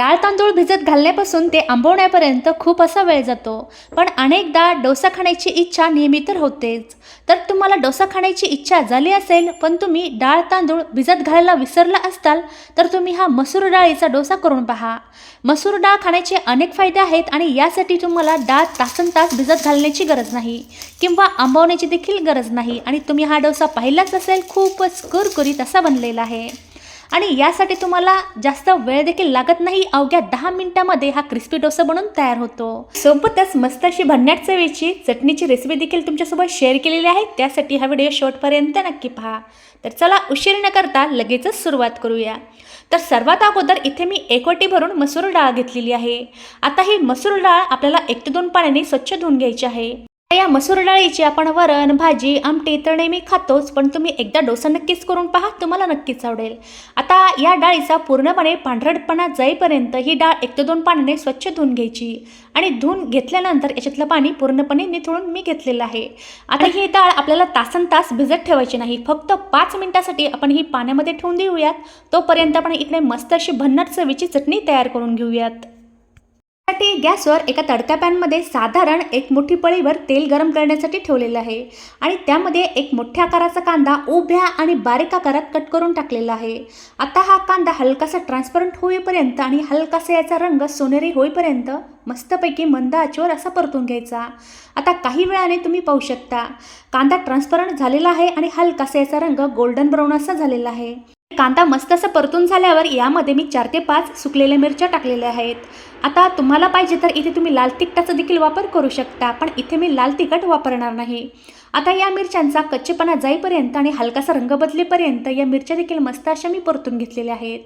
डाळ तांदूळ भिजत घालण्यापासून ते आंबवण्यापर्यंत खूप असा वेळ जातो. पण अनेकदा डोसा खाण्याची इच्छा नेहमी तर होतेच. तर तुम्हाला डोसा खाण्याची इच्छा झाली असेल पण तुम्ही डाळ तांदूळ भिजत घालायला विसरला असताल तर तुम्ही हा मसूर डाळीचा डोसा करून पहा. मसूर डाळ खाण्याचे अनेक फायदे आहेत आणि यासाठी तुम्हाला डाळ तासन तास भिजत घालण्याची गरज नाही किंवा आंबवण्याची देखील गरज नाही आणि तुम्ही हा डोसा पाहिलाच असेल खूपच कुरकुरीत असा बनलेला आहे. आणि यासाठी तुम्हाला जास्त वेळ देखील लागत नाही. अवघ्या दहा मिनिटामध्ये हा क्रिस्पी डोसा बनून तयार होतो. सोबतच मस्त अशी भन्नाट चवीची चटणीची रेसिपी देखील तुमच्यासोबत शेअर केलेली आहे. त्यासाठी हा व्हिडिओ शेवटपर्यंत नक्की पहा. तर चला उशीर न करता लगेचच सुरुवात करूया. तर सर्वात अगोदर इथे मी एक वाटी भरून मसूर डाळ घेतलेली आहे. आता ही मसूर डाळ आपल्याला एक ते दोन पाण्याने स्वच्छ धुवून घ्यायची आहे. या मसूर डाळीची आपण वरण भाजी आमटी तर नेहमी खातोच पण तुम्ही एकदा डोसा नक्कीच करून पहा तुम्हाला नक्कीच आवडेल. आता या डाळीचा पूर्णपणे पांढरटपणा जाईपर्यंत ही डाळ एक ते दोन पाण्याने स्वच्छ धुवून घ्यायची आणि धुवून घेतल्यानंतर याच्यातलं पाणी पूर्णपणे निथळून मी घेतलेलं आहे. आता ही डाळ आपल्याला तासन तास भिजत ठेवायची नाही फक्त पाच मिनिटासाठी आपण ही पाण्यामध्ये ठेवून देऊयात. तोपर्यंत आपण इकडे मस्त अशी भन्नाट चवीची चटणी तयार करून घेऊयात. साठी गॅसवर एका तडका पॅनमध्ये साधारण एक मोठी पळीवर तेल गरम करण्यासाठी ठेवलेलं आहे आणि त्यामध्ये एक मोठ्या आकाराचा कांदा उभ्या आणि बारीक आकारात कट करून टाकलेला आहे. आता हा कांदा हलकासा ट्रान्सपरंट होईपर्यंत आणि हलकासा याचा रंग सोनेरी होईपर्यंत मस्तपैकी मंद आचेवर असा परतून घ्यायचा. आता काही वेळाने तुम्ही पाहू शकता. कांदा ट्रान्सपरंट झालेला आहे आणि हलकासा याचा रंग गोल्डन ब्राऊन असा झालेला आहे. कांदा मस्त असं परतून झाल्यावर यामध्ये मी चार ते पाच सुकलेल्या मिरच्या टाकलेल्या आहेत. आता तुम्हाला पाहिजे तर इथे तुम्ही लाल तिखटाचा देखील वापर करू शकता पण इथे मी लाल तिखट वापरणार नाही. आता या मिरच्यांचा कच्चेपणा जाईपर्यंत आणि हलकासा रंग बदलेपर्यंत या मिरच्या देखील मस्त अशा मी परतून घेतलेल्या आहेत.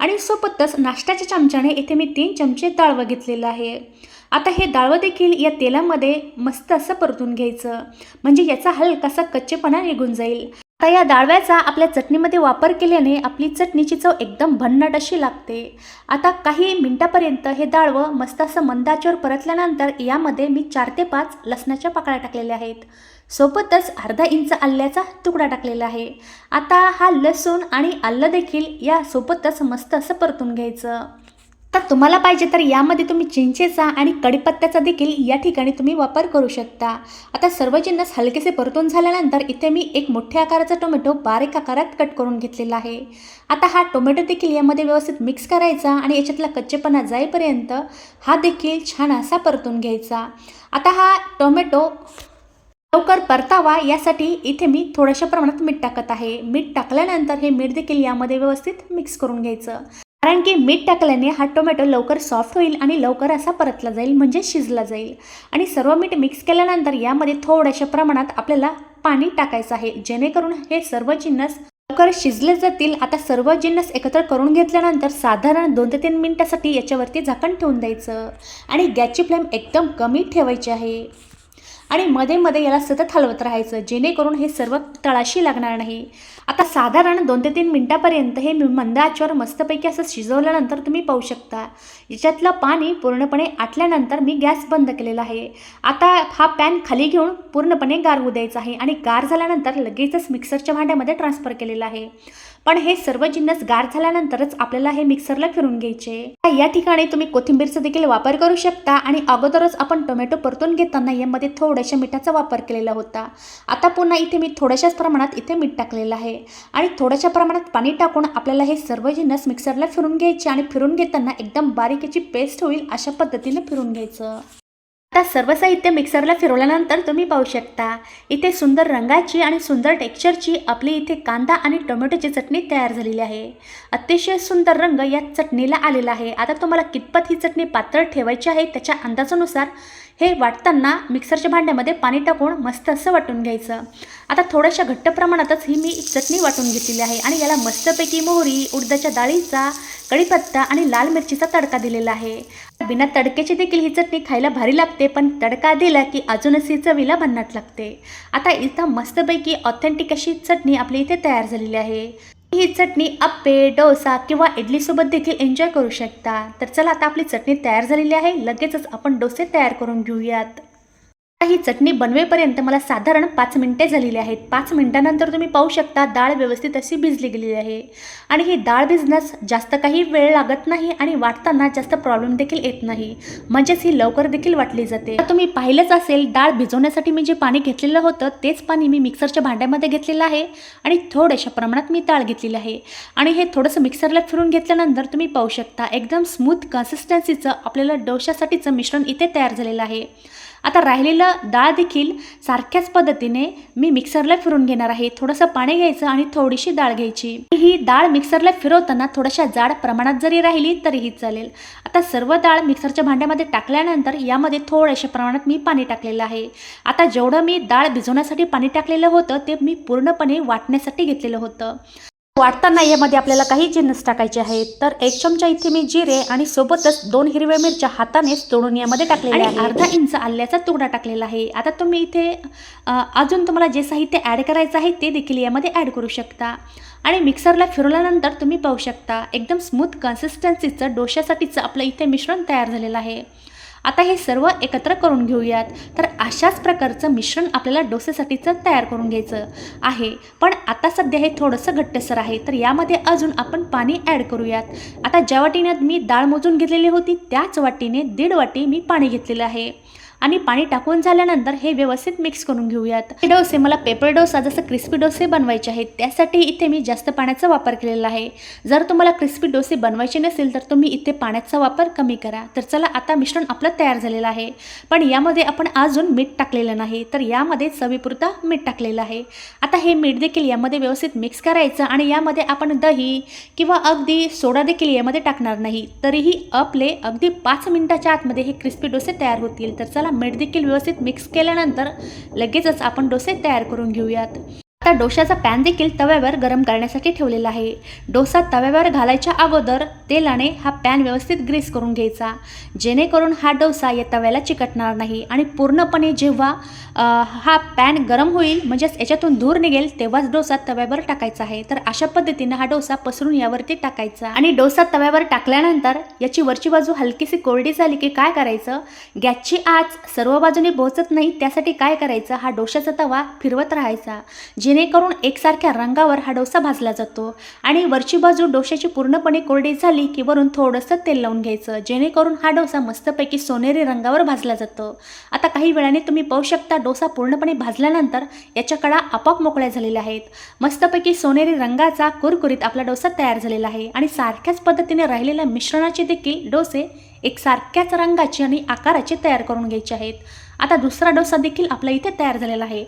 आणि सोबतच नाश्त्याच्या चमच्याने इथे मी तीन चमचे डाळवं घेतलेलं आहे. आता हे डाळवं देखील या तेलामध्ये मस्त असं परतून घ्यायचं. म्हणजे याचा हलकासा कच्चेपणा निघून जाईल. आता या डाळव्याचा आपल्या चटणीमध्ये वापर केल्याने आपली चटणीची चव एकदम भन्नाट अशी लागते. आता काही मिनटापर्यंत हे डाळवं मस्त असं मंदाच्यावर परतल्यानंतर यामध्ये मी चार ते पाच लसणाच्या पाकळ्या टाकलेल्या आहेत. सोबतच अर्धा इंच आल्याचा तुकडा टाकलेला आहे. आता हा लसूण आणि आलं देखील या सोबतच मस्त असं परतून घ्यायचं. तर तुम्हाला पाहिजे तर यामध्ये तुम्ही चिंचेचा आणि कढीपत्त्याचा देखील या ठिकाणी तुम्ही वापर करू शकता. आता सर्व जिन्नस हलकेसे परतून झाल्यानंतर इथे मी एक मोठ्या आकाराचा टोमॅटो बारीक आकारात कट करून घेतलेला आहे. आता हा टोमॅटो देखील यामध्ये व्यवस्थित मिक्स करायचा आणि याच्यातला कच्चेपणा जाईपर्यंत हा देखील छान असा परतून घ्यायचा. आता हा टोमॅटो लवकर परतावा यासाठी इथे मी थोड्याशा प्रमाणात मीठ टाकत आहे. मीठ टाकल्यानंतर हे मीठ देखील यामध्ये व्यवस्थित मिक्स करून घ्यायचं. कारण की मीठ टाकल्याने हा टोमॅटो लवकर सॉफ्ट होईल आणि लवकर असा परतला जाईल म्हणजे शिजला जाईल. आणि सर्व मीठ मिक्स केल्यानंतर यामध्ये थोड्याशा प्रमाणात आपल्याला पाणी टाकायचं आहे. जेणेकरून हे सर्व जिन्नस लवकर शिजले जातील. आता सर्व जिन्नस एकत्र करून घेतल्यानंतर साधारण दोन ते तीन मिनिटासाठी याच्यावरती झाकण ठेवून द्यायचं. आणि गॅसची फ्लेम एकदम कमी ठेवायची आहे. आणि मध्ये मध्ये याला सतत हलवत राहायचं जेणेकरून हे सर्व तळाशी लागणार नाही. आता साधारण दोन ते तीन मिनटापर्यंत हे मी मंद आचवर मस्तपैकी असं शिजवल्यानंतर तुम्ही पाहू शकता. याच्यातलं पाणी पूर्णपणे आटल्यानंतर मी गॅस बंद केलेला आहे. आता हा पॅन खाली घेऊन पूर्णपणे गार होऊ द्यायचा आहे आणि गार झाल्यानंतर लगेचच मिक्सरच्या भांड्यामध्ये ट्रान्सफर केलेला आहे. पण हे सर्व जिन्नस गार झाल्यानंतरच आपल्याला हे मिक्सरला फिरून घ्यायचे. या ठिकाणी तुम्ही कोथिंबीरचा देखील वापर करू शकता आणि अगोदरच आपण टोमॅटो परतून घेताना यामध्ये थोड्याशा मिठाचा वापर केलेला होता. आता पुन्हा इथे मी थोड्याशाच प्रमाणात इथे मीठ टाकलेलं आहे. आणि थोड्याशा प्रमाणात पाणी टाकून आपल्याला हे सर्व जिन्नस मिक्सरला फिरून घ्यायचे आणि फिरून घेताना एकदम बारीकीची पेस्ट होईल अशा पद्धतीने फिरून घ्यायचं. आता सर्व साहित्य मिक्सरला फिरवल्यानंतर तुम्ही पाहू शकता. इथे सुंदर रंगाची आणि सुंदर टेक्स्चरची आपली इथे कांदा आणि टोमॅटोची चटणी तयार झालेली आहे. अतिशय सुंदर रंग या चटणीला आलेला आहे. आता तुम्हाला कितपत ही चटणी पातळ ठेवायची आहे त्याच्या अंदाजानुसार हे वाटताना मिक्सरच्या भांड्यामध्ये पाणी टाकून मस्त असं वाटून घ्यायचं. आता थोड्याशा घट्ट प्रमाणातच ही मी चटणी वाटून घेतलेली आहे आणि याला मस्तपैकी मोहरी उडदाच्या डाळीचा कढीपत्ता आणि लाल मिरचीचा तडका दिलेला आहे. बिना तडक्याची देखील ही चटणी खायला भारी लागते पण तडका दिला की अजूनच ही चवीला भन्नाट लागते. आता इथं मस्तपैकी ऑथेंटिक अशी चटणी आपली इथे तयार झालेली आहे. ही चटणी अप्पे डोसा किंवा इडलीसोबत देखील एन्जॉय करू शकता. तर चला आता आपली चटणी तयार झालेली आहे. लगेचच आपण डोसे तयार करून घेऊयात. ही चटणी बनवेपर्यंत मला साधारण पाच मिनटे झालेली आहेत. पाच मिनटानंतर तुम्ही पाहू शकता डाळ व्यवस्थित अशी भिजली गेलेली आहे. आणि ही डाळ भिजण्यास जास्त काही वेळ लागत नाही आणि वाटताना जास्त प्रॉब्लेम देखील येत नाही. म्हणजेच ही लवकर देखील वाटली जाते. तुम्ही पाहिलंच असेल डाळ भिजवण्यासाठी मी जे पाणी घेतलेलं होतं तेच पाणी मी मिक्सरच्या भांड्यामध्ये घेतलेलं आहे आणि थोड्याशा प्रमाणात मी डाळ घेतलेली आहे. आणि हे थोडंसं मिक्सरला फिरून घेतल्यानंतर तुम्ही पाहू शकता एकदम स्मूथ कन्सिस्टन्सीचं आपल्याला डोशासाठीचं मिश्रण इथे तयार झालेलं आहे. आता राहिलेलं डाळ देखील सारख्याच पद्धतीने मी मिक्सरला फिरून घेणार आहे. थोडंसं पाणी घ्यायचं आणि थोडीशी डाळ घ्यायची. ही डाळ मिक्सरला फिरवताना थोड्याशा जाड प्रमाणात जरी राहिली तरीही चालेल. आता सर्व डाळ मिक्सरच्या भांड्यामध्ये टाकल्यानंतर यामध्ये थोड्याशा प्रमाणात मी पाणी टाकलेलं आहे. आता जेवढं मी डाळ भिजवण्यासाठी पाणी टाकलेलं होतं ते मी पूर्णपणे वाटण्यासाठी घेतलेलं होतं. वाटताना यामध्ये आपल्याला काही जिन्नस टाकायचे आहेत. तर एक चमचा इथे मी जिरे आणि सोबतच दोन हिरव्या मिरच्या हातानेच तोडून यामध्ये टाकलेले आहे अर्धा इंच आल्याचा तुकडा टाकलेला आहे. आता तुम्ही इथे अजून तुम्हाला जे साहित्य ॲड करायचं आहे ते देखील यामध्ये ॲड करू शकता. आणि मिक्सरला फिरवल्यानंतर तुम्ही पाहू शकता एकदम स्मूथ कन्सिस्टन्सीचं डोश्यासाठीचं आपलं इथे मिश्रण तयार झालेलं आहे. आता हे सर्व एकत्र करून घेऊयात. तर अशाच प्रकारचं मिश्रण आपल्याला डोसेसाठीचं तयार करून घ्यायचं आहे. पण आता सध्या हे थोडंसं घट्टसर आहे. तर यामध्ये अजून आपण पाणी ॲड करूयात. आता ज्या वाटीने मी डाळ मोजून घेतलेली होती त्याच वाटीने दीड वाटी मी पाणी घेतलेलं आहे. आणि पाणी टाकून झाल्यानंतर हे व्यवस्थित मिक्स करून घेऊयात. हे डोसे मला पेपर डोसा जसं क्रिस्पी डोसे बनवायचे आहेत त्यासाठी इथे मी जास्त पाण्याचा वापर केलेला आहे. जर तुम्हाला क्रिस्पी डोसे बनवायचे नसेल तर तुम्ही इथे पाण्याचा वापर कमी करा. तर चला आता मिश्रण आपलं तयार झालेलं आहे. पण यामध्ये आपण अजून मीठ टाकलेलं नाही तर यामध्ये चवीपुरता मीठ टाकलेलं आहे. आता हे मीठ देखील यामध्ये व्यवस्थित मिक्स करायचं आणि यामध्ये आपण दही किंवा अगदी सोडा देखील यामध्ये टाकणार नाही. तरीही आपले अगदी पाच मिनिटाच्या आतमध्ये हे क्रिस्पी डोसे तयार होतील. तर चला मीठ देखील व्यवस्थित मिक्स केल्यानंतर लगेचच आपण डोसे तयार करून घेऊयात. आता डोशाचा पॅन देखील तव्यावर गरम करण्यासाठी ठेवलेला आहे. डोसा तव्यावर घालायच्या अगोदर तेलाने हा पॅन व्यवस्थित ग्रीस करून घ्यायचा. जेणेकरून हा डोसा या तव्याला चिकटणार नाही आणि पूर्णपणे जेव्हा हा पॅन गरम होईल म्हणजेच याच्यातून धूर निघेल तेव्हाच डोसा तव्यावर टाकायचा आहे. तर अशा पद्धतीने हा डोसा पसरून यावरती टाकायचा. आणि डोसा तव्यावर टाकल्यानंतर याची वरची बाजू हलकीशी कोरडी झाली की काय करायचं? गॅसची आच सर्व बाजूने पोहोचत नाही त्यासाठी काय करायचं? हा डोशाचा तवा फिरवत राहायचा. जेणेकरून एकसारख्या रंगावर हा डोसा भाजला जातो आणि वरची बाजू डोशाची पूर्णपणे कोरडी झाली की वरून थोडंसं तेल लावून घ्यायचं. जेणेकरून हा डोसा मस्तपैकी सोनेरी रंगावर भाजला जातो. आता काही वेळाने तुम्ही पाहू शकता डोसा पूर्णपणे भाजल्यानंतर याच्या कडा आपोआप मोकळ्या झालेल्या आहेत. मस्तपैकी सोनेरी रंगाचा कुरकुरीत आपला डोसा तयार झालेला आहे आणि सारख्याच पद्धतीने राहिलेल्या मिश्रणाचे देखील डोसे एक सारख्याच रंगाचे आणि आकाराचे तयार करून घ्यायचे आहेत. आता दुसरा डोसा देखील आपला इथे तयार झालेला आहे.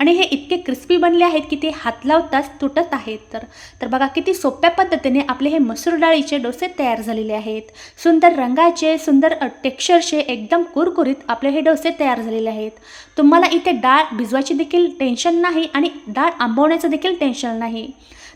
आणि हे इतके क्रिस्पी बनले आहेत की ते हात लावताच तुटत आहेत. तर तर बघा किती सोप्या पद्धतीने आपले हे मसूर डाळीचे डोसे तयार झालेले आहेत. सुंदर रंगाचे सुंदर टेक्स्चरचे एकदम कुरकुरीत आपले हे डोसे तयार झालेले आहेत. तुम्हाला इथे डाळ भिजवायची देखील टेन्शन नाही आणि डाळ आंबवण्याचं देखील टेन्शन नाही.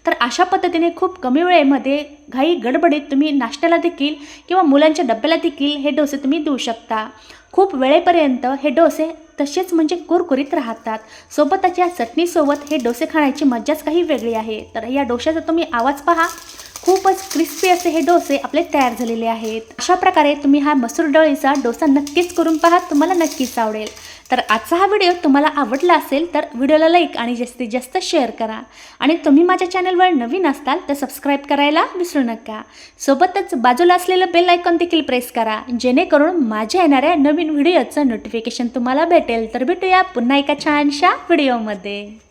तर अशा पद्धतीने खूप कमी वेळेमध्ये घाई गडबडीत तुम्ही नाश्त्याला देखील किंवा मुलांच्या डब्याला देखील हे डोसे तुम्ही देऊ शकता. खूप वेळेपर्यंत हे डोसे तसेच म्हणजे कुरकुरीत राहतात. सोबतच या चटणीसोबत हे डोसे खाण्याची मज्जाच काही वेगळी आहे. तर या डोश्याचा तुम्ही आवाज पहा. खूपच क्रिस्पी असे हे डोसे आपले तयार झालेले आहेत. अशा प्रकारे तुम्ही हा मसूर डाळीचा डोसा नक्कीच करून पहा. तुम्हाला नक्कीच आवडेल. तर आजचा हा व्हिडिओ तुम्हाला आवडला असेल तर व्हिडिओला लाईक आणि जास्तीत जास्त शेअर करा. आणि तुम्ही माझ्या चॅनलवर नवीन असताल तर सबस्क्राईब करायला विसरू नका. सोबतच बाजूला असलेलं बेल आयकॉन देखील प्रेस करा. जेणेकरून माझ्या येणाऱ्या नवीन व्हिडिओचं नोटिफिकेशन तुम्हाला भेटेल. तर भेटूया पुन्हा एका छानशा व्हिडिओमध्ये.